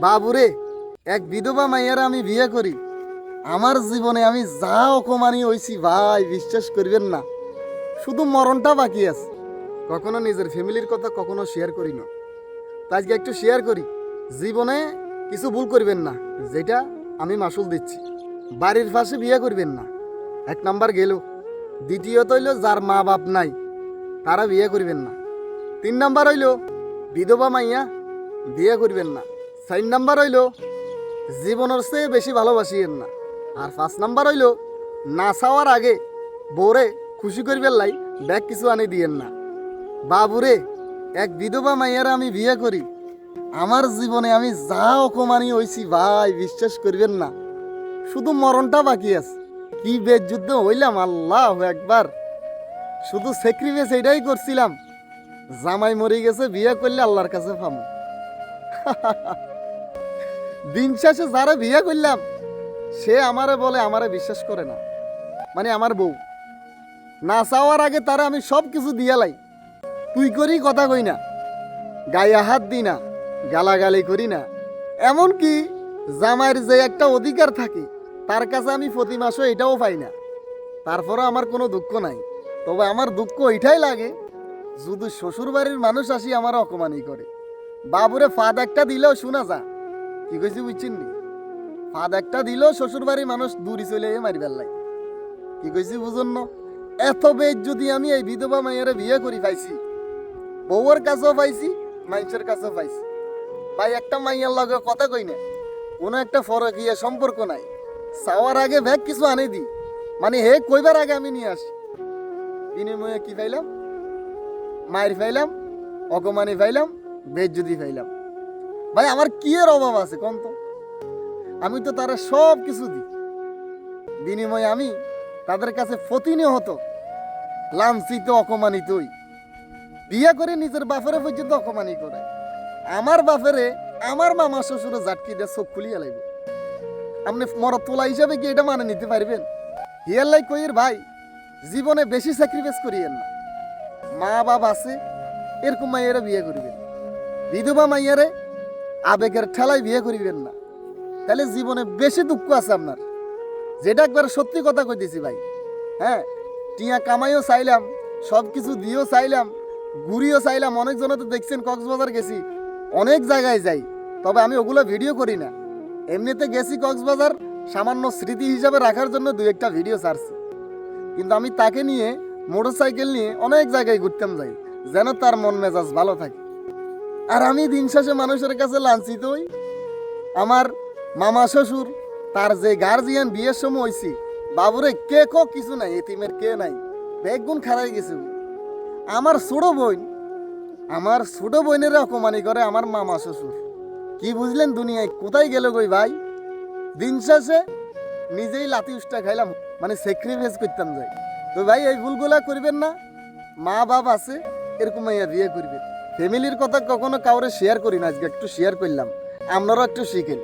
বাবুরে, এক বিধবা মাইয়ার আমি বিয়ে করি। আমার জীবনে আমি যা অকমানি হইছি ভাই, বিশ্বাস করবেন না। শুধু মরণটা বাকি আছে। কখনো নিজের ফ্যামিলির কথা কখনো শেয়ার করি না। তো আজকে একটু শেয়ার করি। জীবনে কিছু ভুল করবেন না, যেটা আমি মাসুল দিচ্ছি। বাড়ির পাশে বিয়ে করবেন না। এক নাম্বার গেল। দ্বিতীয়ত হইল, যার মা বাপ নাই, তারা বিয়ে করবেন না। তিন নাম্বার হইল, বিধবা মাইয়া বিয়ে করবেন না। চার নাম্বার হইল, জীবনের চেয়ে বেশি ভালোবাসিয়েন না। আর পাঁচ নাম্বার হইল, না চাওয়ার আগে বউরে খুশি করবেন লাই ব্যাগ কিছু আনি দিয়েন না। বাবুরে, এক বিধবা মাইয়ার আমি বিয়ে করি, আমার জীবনে আমি যা অকমানি হইছি ভাই, বিশ্বাস করবেন না। শুধু মরণটা বাকি আছে। কি বেদ যুদ্ধ হইলাম, আল্লাহ একবার। শুধু স্যাক্রিফাইস এটাই করছিলাম, জামাই মরে গেছে, বিয়ে করলে আল্লাহর কাছে পাবো দিন শেষে যারা বিয়ে করলাম, সে আমারে বলে আমারে বিশ্বাস করে না। মানে আমার বউ। না চাওয়ার আগে তারা আমি সব কিছু দিয়ালাই তুই করি কথা কই না। গায়ে হাত দি না, গালাগালি করি না। এমন কি জামাইয়ের যে একটা অধিকার থাকে, তার কাছে আমি প্রতি মাসে এটাও পাই না। তারপরে আমার কোনো দুঃখ নাই। তবে আমার দুঃখ এটাই লাগে, যদি শ্বশুর বাড়ির মানুষ আসি আমার অকমানি করে। বাবুরে ফাদ একটা দিলেও শোনা যা কি কইছি বুঝছেন নি? ফাদ একটা দিলেও শ্বশুর বাড়ির মানুষ দূরি চলে মারি পেলাই কি কইছি বুঝুন? এত বেজ যদি আমি এই বিধবা মাইয়ারে বিয়ে করি পাইছি, বউয়ের কাছেও পাইছি, মাইসের কাছেও পাইছি। ভাই, একটা মাইয়ার লগে কথা কই না? কোনো একটা ফরক ইয়ে সম্পর্ক নাই। চাওয়ার আগে ব্যাগ কিছু আনি দি। মানে হে কইবার আগে আমি নিয়ে আসি। বিনিময়ে কি পাইলাম? মায়ের পাইলাম অকমানি পাইলাম যদি পাইলাম। ভাই, আমার কি এর অভাব আছে কোন তো? আমি তো তারা সব কিছু দিই। বিনিময়ে আমি তাদের কাছে প্রতিনিয়ত লাঞ্ছিত অকমানিতই বিয়ে করে নিজের বাপেরে পর্যন্ত অকমানি করে। আমার বাপেরে আমার মামা শ্বশুরে জাটকি দিয়ে চোখ খুলিয়ে লাগব আপনি মরত তোলা হিসাবে কি এটা মানে নিতে পারবেন? হিয়ার হিয়াল্লাই কইর ভাই, জীবনে বেশি স্যাক্রিফাইস করিয়েন না। মা বাপ আছে, এরকম মাইয়ারা বিয়ে করিবেন। বিধবা মাইয়ারে আবেগের ঠেলায় বিয়ে করিবেন না। তাহলে জীবনে বেশি দুঃখ আছে আপনার। যেটা একবার সত্যি কথা কইতেছি ভাই। হ্যাঁ টিয়া কামাইও চাইলাম সব কিছু দিয়েও চাইলাম, ঘুরিও চাইলাম, অনেকজনে তো দেখছেন কক্সবাজার গেছি, অনেক জায়গায় যাই, তবে আমি ওগুলো ভিডিও করি না। এমনিতে গেছি কক্সবাজার সামান্য স্মৃতি হিসাবে রাখার জন্য দু একটা ভিডিও ছাড়ছি। কিন্তু আমি তাকে নিয়ে মোটরসাইকেল নিয়ে অনেক জায়গায় ঘুরতাম যাই, যেন তার মন মেজাজ ভালো থাকে। আর আমি দিন শেষে মানুষের কাছে লাঞ্ছিত হই। আমার মামা শ্বশুর, তার যে গার্জিয়ান বিয়ের সময় হয়েছি বাবুরে কে ক কিছু নাই, এতিমের কে নাই, বেগুন খারাই গেছে আমার ছোট বোন, আমার ছোট বোনের অপমানি করে আমার মামা শ্বশুর। কি বুঝলেন দুনিয়ায়, কোথায় গেল গই ভাই? দিন শেষে নিজেই লাতি উষ্টা খাইলাম মানে স্যাক্রিফাইস করতাম যাই। তো ভাই, এই ভুলগুলা করবেন না মা বাপ আছে, এরকম মাইয়া বিয়ে করবেন ফ্যামিলির কথা কখনো কাউরে শেয়ার করি না আজকে একটু শেয়ার করলাম। আপনারাও একটু শিখেন।